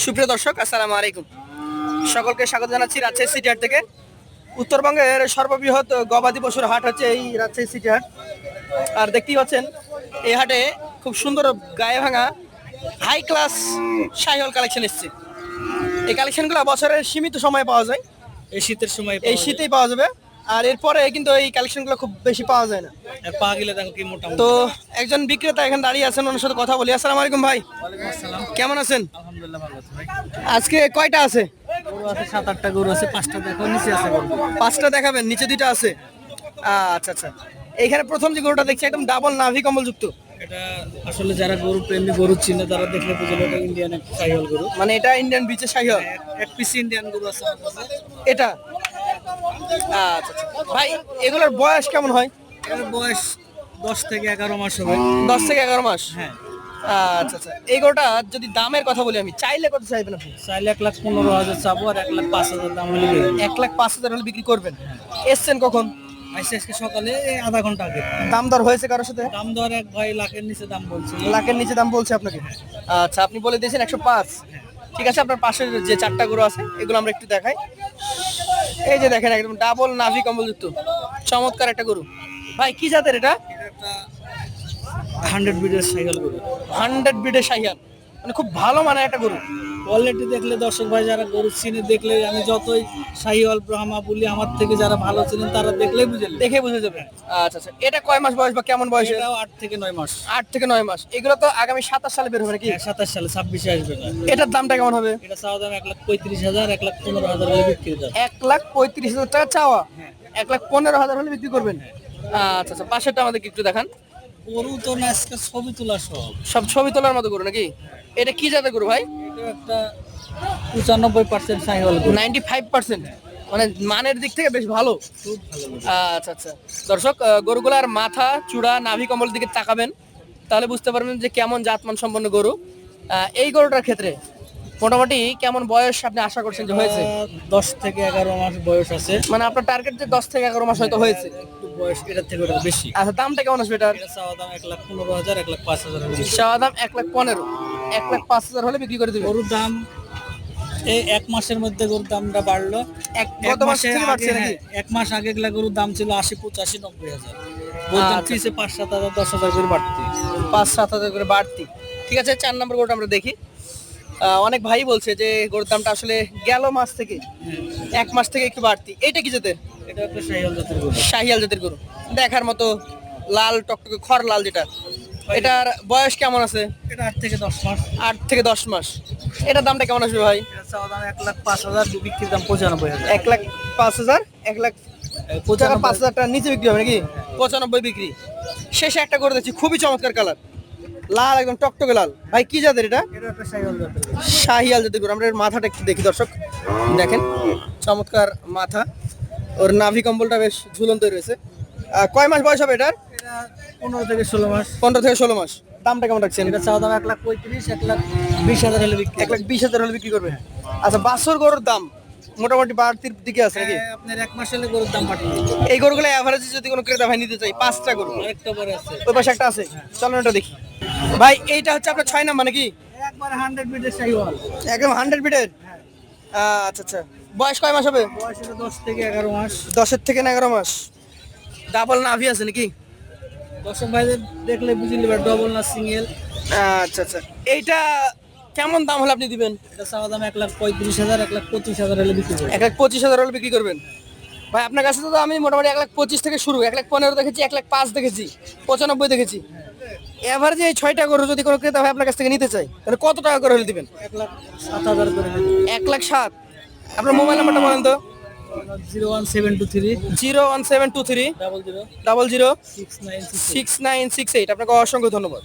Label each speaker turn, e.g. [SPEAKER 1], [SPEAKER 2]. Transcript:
[SPEAKER 1] সুপ্রিয় দর্শক আসসালামু আলাইকুম। সকলকে স্বাগত জানাচ্ছি রাজশাহী সিটি হাট থেকে। উত্তরবঙ্গের সর্ববৃহৎ গবাদি পশুর হাট হচ্ছে এই রাজশাহী সিটি হাট। আর দেখতেই পাচ্ছেন এই হাটে খুব সুন্দর গায়ে ভাঙা হাই ক্লাস শাহিওয়াল কালেকশন এসছে। এই কালেকশনগুলো বছরের সীমিত সময়ে পাওয়া যায়।
[SPEAKER 2] এই শীতের সময়
[SPEAKER 1] এই শীতেই পাওয়া যাবে। আর এরপরে কিন্তু এই কালেকশনগুলো খুব বেশি পাওয়া যায় না।
[SPEAKER 2] আর পা গেলে দেখো কি মোটামুটি।
[SPEAKER 1] তো একজন বিক্রেতা এখানে দাঁড়িয়ে আছেন ওনার সাথে কথা বলি। আসসালামু আলাইকুম ভাই। কেমন আছেন?
[SPEAKER 2] আলহামদুলিল্লাহ ভালো আছি
[SPEAKER 1] আজকে কয়টা আছে?
[SPEAKER 2] গরু আছে সাত আটটা গরু আছে পাঁচটা দেখো নিচে আছে
[SPEAKER 1] পাঁচটা দেখাবেন নিচে দুইটা আছে। আচ্ছা আচ্ছা। এইখানে প্রথম যে গরুটা দেখছি একদম ডাবল নাভি কম্বল যুক্ত
[SPEAKER 2] এটা আসলে যারা গরু প্রেমী গরু চিনে তারা দেখলে বুঝলো এটা ইন্ডিয়ান একটা সাইহল গরু।
[SPEAKER 1] মানে এটা ইন্ডিয়ান বিচে শাহিওয়াল
[SPEAKER 2] এক- এক পিস ইন্ডিয়ান গরু আছে
[SPEAKER 1] এটা? আচ্ছা আচ্ছা। ভাই এগুলোর বয়স কেমন হয়?
[SPEAKER 2] এর বয়স দশ থেকে এগারো মাস হবে।
[SPEAKER 1] দশ থেকে এগারো মাস?
[SPEAKER 2] হ্যাঁ।
[SPEAKER 1] আচ্ছা আচ্ছা। এই যদি দামের কথা বলি আমি চাইলে কত চাইবেন আপনি?
[SPEAKER 2] চাইলে এক লাখ পনেরো হাজার চাবো আর এক লাখ পাঁচ হাজার দাম হলে
[SPEAKER 1] এক লাখ পাঁচ হাজার হলে বিক্রি করবেন? এসছেন কখন?
[SPEAKER 2] আইসি আজকে সকালে আধা ঘণ্টা আগে।
[SPEAKER 1] দাম দর হয়েছে কারোর সাথে?
[SPEAKER 2] দাম দর এক ভাই লাখের নিচে দাম বলছে।
[SPEAKER 1] লাখের নিচে দাম বলছে আপনাকে? আচ্ছা আপনি বলে দিয়েছেন একশো পাঁচ। ঠিক আছে আপনার পাশের যে চারটা গরু আছে এগুলো আমরা একটু দেখাই। এই যে দেখেন একদম ডাবল নাভি কম্বল যুক্ত। চমৎকার একটা গরু। ভাই কি জাতের এটা?
[SPEAKER 2] হান্ড্রেড বিডের সাইকেল গরু।
[SPEAKER 1] হান্ড্রেড বিডের শাহিয়াল মানে খুব ভালো মানে একটা গরু।
[SPEAKER 2] কোয়ালিটি দেখলে দর্শক ভাই যারা গরু চিনে দেখলে আমি যতই শাহিওয়াল ব্রাহ্মা বলি আমার থেকে যারা ভালো চিনেন তারা দেখলেই বুঝে
[SPEAKER 1] দেখে বুঝে যাবে। আচ্ছা আচ্ছা। এটা কয় মাস বয়স বা কেমন বয়স
[SPEAKER 2] এটাও আট থেকে নয় মাস।
[SPEAKER 1] আট থেকে নয় মাস। এগুলো তো আগামী সাতাশ সালে বের হবে নাকি?
[SPEAKER 2] সাতাশ সালে ছাব্বিশে আসবে।
[SPEAKER 1] এটার দামটা কেমন হবে?
[SPEAKER 2] এটা চাওয়া দাম এক লাখ পঁয়ত্রিশ হাজার এক লাখ পনেরো হাজার হলে বিক্রি
[SPEAKER 1] এক লাখ পঁয়ত্রিশ হাজার টাকা চাওয়া? এক লাখ পনেরো হাজার হলে বিক্রি করবেন? আচ্ছা আচ্ছা। পাশেরটা আমাদেরকে একটু দেখান।
[SPEAKER 2] গরু তো না আজকে ছবি তোলা সব।
[SPEAKER 1] সব ছবি তোলার মতো গরু নাকি? এটা কি জাতের গরু ভাই?
[SPEAKER 2] এটা একটা পঁচানব্বই পার্সেন্ট গরু।
[SPEAKER 1] Ninety five percent. মানে মানের দিক থেকে বেশ ভালো। আচ্ছা আচ্ছা। দর্শক গরুগুলার মাথা চূড়া নাভি কম্বল দিকে তাকাবেন তাহলে বুঝতে পারবেন যে কেমন জাতমান সম্পন্ন গরু। এই গরুটার ক্ষেত্রে মোটামুটি কেমন বয়স আপনি আশা করছেন যে হয়েছে?
[SPEAKER 2] দশ থেকে এগারো মাস বয়স আছে।
[SPEAKER 1] মানে আপনার টার্গেট যে দশ থেকে এগারো মাস হয়তো হয়েছে।
[SPEAKER 2] বয়স এটার থেকে ওটা বেশি।
[SPEAKER 1] আচ্ছা দামটা কেমন আসবে এটার?
[SPEAKER 2] চাওয়া দাম এক লাখ পনেরো হাজার এক লাখ পাঁচ হাজার
[SPEAKER 1] চাওয়া দাম এক লাখ পনেরো। এক লাখ পাঁচ হাজার হলে বিক্রি করে দিবে।
[SPEAKER 2] গরুর দাম এই এক মাসের মধ্যে গরুর দামটা বাড়লো।
[SPEAKER 1] এক মাস
[SPEAKER 2] হ্যাঁ, এক মাস আগে গরুর দাম ছিল আশি পঁচাশি নব্বই হাজার। বলতাম
[SPEAKER 1] আচ্ছা।
[SPEAKER 2] পাঁচ সাত হাজার দশ হাজার করে বাড়তি।
[SPEAKER 1] পাঁচ সাত হাজার করে বাড়তি। ঠিক আছে চার নম্বর গরুটা আমরা দেখি। অনেক ভাই বলছে যে গরুর দামটা আসলে গেল মাস থেকে এক মাস থেকে একটু বাড়তি। এটা কি জাতের? শাহিয়াল জাতের গরু। দেখার মতো লাল টকটকে খড় লাল যেটা। এটার বয়স কেমন আছে?
[SPEAKER 2] এটা আট থেকে দশ মাস।
[SPEAKER 1] আট থেকে দশ মাস। এটার দামটা কেমন আসবে ভাই?
[SPEAKER 2] এক লাখ পাঁচ হাজার বিক্রির দাম পঁচানব্বই হাজার।
[SPEAKER 1] এক লাখ পাঁচ হাজার এক লাখ পঁচানব্বই। পাঁচ হাজার টাকার নিচে বিক্রি হবে নাকি? পঁচানব্বই বিক্রি। শেষে একটা করে দিচ্ছি খুবই চমৎকার কালার লাল একদম টকটকে লাল। ভাই কি জাতের এটা?
[SPEAKER 2] একটা
[SPEAKER 1] শাহিয়াল জাতের গরু। আমরা এর মাথাটা একটু দেখি দর্শক। দেখেন চমৎকার মাথা। ওর নাভি কম্বলটা বেশ ঝুলন্ত রয়েছে। কয় মাস বয়স হবে এটার?
[SPEAKER 2] এটা পনেরো থেকে ষোলো মাস।
[SPEAKER 1] পনেরো থেকে ষোলো মাস। দামটা কেমন রাখছেন?
[SPEAKER 2] এটা চাওয়া দাম এক লাখ পঁয়ত্রিশ এক লাখ বিশ হাজার হলে বিক্রি
[SPEAKER 1] এক লাখ বিশ হাজার হলে বিক্রি করবে। আচ্ছা বাছর গরুর দাম মোটামুটি বাড়তির দিকে আছে নাকি?
[SPEAKER 2] হ্যাঁ, আপনার এক মাস হলে গরুর দাম বাড়বে।
[SPEAKER 1] এই গরুগুলো অ্যাভারেজে যদি কোনো ক্রেতা ভাই নিতে চাই পাঁচটা গরু।
[SPEAKER 2] আরেকটা পরে আছে।
[SPEAKER 1] ওই পাশে একটা আছে। চলো এটা দেখি। ভাই এইটা হচ্ছে আপনার ছয় নাম্বার নাকি?
[SPEAKER 2] একবার হান্ড্রেড সাইকেল
[SPEAKER 1] একদম হান্ড্রেড বিটের আচ্ছা আচ্ছা। বয়স কয় মাস হবে?
[SPEAKER 2] বয়স দশ থেকে এগারো মাস।
[SPEAKER 1] দশের থেকে না এগারো মাস? ডাবল নাভি আছে নাকি?
[SPEAKER 2] দর্শক ভাইদের দেখলে বুঝে নেবে ডবল না সিঙ্গেল
[SPEAKER 1] আচ্ছা আচ্ছা। এইটা কেমন দাম হলে আপনি দিবেন?
[SPEAKER 2] এটা চাওয়া দাম এক লাখ পঁয়ত্রিশ হাজার এক লাখ পঁচিশ হাজার হলে বিক্রি করবে
[SPEAKER 1] এক লাখ পঁচিশ হাজার হলে বিক্রি করবেন? ভাই আপনার কাছে তো আমি মোটামুটি এক লাখ পঁচিশ থেকে শুরু এক লাখ পনেরো দেখেছি এক লাখ পাঁচ দেখেছি পঁচানব্বই দেখেছি। এবার যে এই ছয়টা গরু যদি কোনো ক্রেতা ভাই আপনার কাছ থেকে নিতে চাই তাহলে কত টাকা করে হলে দিবেন?
[SPEAKER 2] এক লাখ সাত হাজার করে
[SPEAKER 1] এক লাখ সাত। আপনার মোবাইল নাম্বারটা বলেন তো।
[SPEAKER 2] Zero one seven two three.
[SPEAKER 1] Zero one seven two three.
[SPEAKER 2] Double zero.
[SPEAKER 1] Double zero.
[SPEAKER 2] Six nine six
[SPEAKER 1] six nine six eight. আপনাকে অসংখ্য ধন্যবাদ।